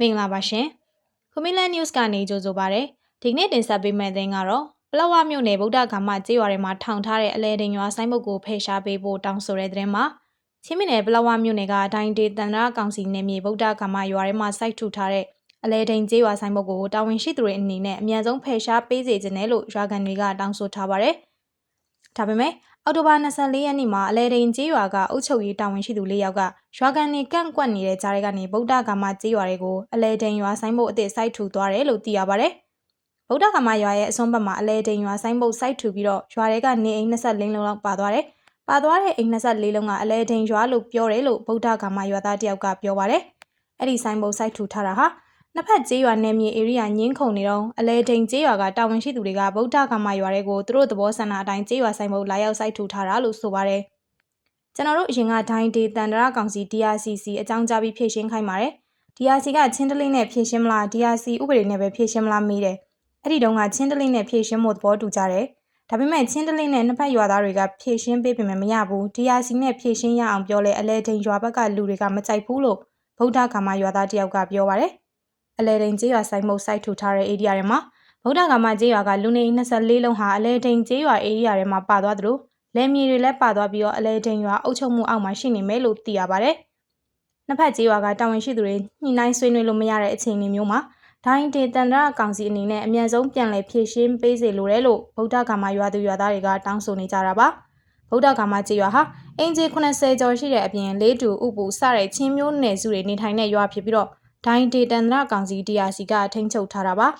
မင်္ဂလာပါရှင်။ခမီလန် news ကနေကြိုဆိုပါရစေ။ဒီကနေ့တင်ဆက်ပေးမယ့်သတင်းကတော့ပလောဝမြို့နယ်ဗုဒ္ဓဂါမကျေးရွာထဲမှာထောင်ထားတဲ့အလဲတင်ရွာဆိုင်ဘုတ်ကိုဖယ်ရှားပေးဖို့တောင်းဆိုတဲ့သတင်းမှာချင်းမင်းနယ်ပလောဝမြို့နယ်ကဒိုင်းဒေတန်ရာကောင်စီနယ်မြေဗုဒ္ဓဂါမရွာထဲမှာစိုက်ထူထားတဲ့အလဲတင်ကျေးရွာဆိုင်ဘုတ်ကိုတာဝန်ရှိသူတွေအနေနဲ့အမြန်ဆုံးဖယ်ရှားပေးစေချင်တယ်လို့ရွာကန်တွေကတောင်းဆိုထားပါတယ်။ဒါပေမဲ့ အော်တိုဘာ24ရက်နေ့မှာအလဲဒိန်ကျေးရွာကအုပ်ချုပ်ရေးတာဝန်ရှိသူ၄ယောက်ကရွာကန်နေကန့်ကွက်နေတဲ့ကြားတွေကနေဗုဒ္ဓဂါမကျေးရွာတွေကိုအလဲဒိန်ရွာဆိုင်ဖို့အသစ်စိုက်ထူသွားတယ်လို့သိရပါတယ်။ဗုဒ္ဓဂါမရွာရဲ့အစွန်းဘက်မှာအလဲဒိန်ရွာဆိုင်ဖို့စိုက်ထူပြီးတော့ရွာတွေကနေအိမ်24လုံးလောက်ပါသွားတယ်။ပါသွားတဲ့အိမ်24လုံးကအလဲဒိန်ရွာလို့ပြောတယ်လို့ဗုဒ္ဓဂါမရွာသားတယောက်ကပြောပါတယ်။အဲ့ဒီဆိုင်ဖို့စိုက်ထူထားတာဟာ နှစ်ဖက်ကျေးရွာနယ်မြေဧရိယာညင်းခုန်နေတော့အလဲဒိန်ကျေးရွာကတာဝန်ရှိသူတွေကဗုဒ္ဓဂါမရွာတွေကိုသူတို့သဘောဆန္ဒအတိုင်းကျေးရွာဆိုင်ဖို့လာရောက်စိုက်ထူထားတာလို့ဆိုပါတယ်။ကျွန်တော်တို့အရင်ကဒိုင်းဒေတန်တရာကောင်စီ DRCC အကြောင်းကြားပြီးဖြည့်ရှင်းခိုင်းပါတယ်။ DRC ကချင်းတလင်းနဲ့ဖြည့်ရှင်းမလား DRC ဥပဒေနဲ့ပဲဖြည့်ရှင်းမလားမေးတယ်။အဲ့ဒီတုန်းကချင်းတလင်းနဲ့ဖြည့်ရှင်းဖို့သဘောတူကြတယ်။ဒါပေမဲ့ချင်းတလင်းနဲ့နှစ်ဖက်ရွာသားတွေကဖြည့်ရှင်းပေးပေမဲ့မရဘူး။ DRC နဲ့ဖြည့်ရှင်းရအောင်ပြောလဲအလဲဒိန်ရွာဘက်ကလူတွေကမကြိုက်ဘူးလို့ဗုဒ္ဓဂါမရွာသားတယောက်ကပြောပါတယ်။ အလဲဒိန်ကျေးရွာဆိုင်မှုစိုက်ထူထားတဲ့ဧရိယာတွေမှာဗုဒ္ဓဂါမကျေးရွာကလူနေ24လုံးဟာအလဲဒိန်ကျေးရွာဧရိယာတွေမှာပါသွားသလိုလယ်မြေတွေလည်းပါသွားပြီးတော့အလဲဒိန်ရွာအုပ်ချုပ်မှုအောက်မှာရှိနေမယ်လို့သိရပါတယ်။နှစ်ဖက်ကျေးရွာကတာဝန်ရှိသူတွေညှိနှိုင်းဆွေးနွေးလို့မရတဲ့အခြေအနေမျိုးမှာဒိုင်းဒေတန်ဒရာကောင်စီအနေနဲ့အမြန်ဆုံးပြန်လည်ဖြည့်ရှင်းပေးစေလိုတယ်လို့ဗုဒ္ဓဂါမရွာသူရွာသားတွေကတောင်းဆိုနေကြတာပါ။ဗုဒ္ဓဂါမကျေးရွာဟာအင်ဂျီ80ကျော်ရှိတဲ့အပြင်လေးတူဥပူစတဲ့ချင်းမျိုးနယ်စုတွေနေထိုင်တဲ့ရွာဖြစ်ပြီးတော့ ဒိုင်းဒေတန်ဒရာကောင်စီ DRC ကထိန်းချုပ်ထားတာပါ။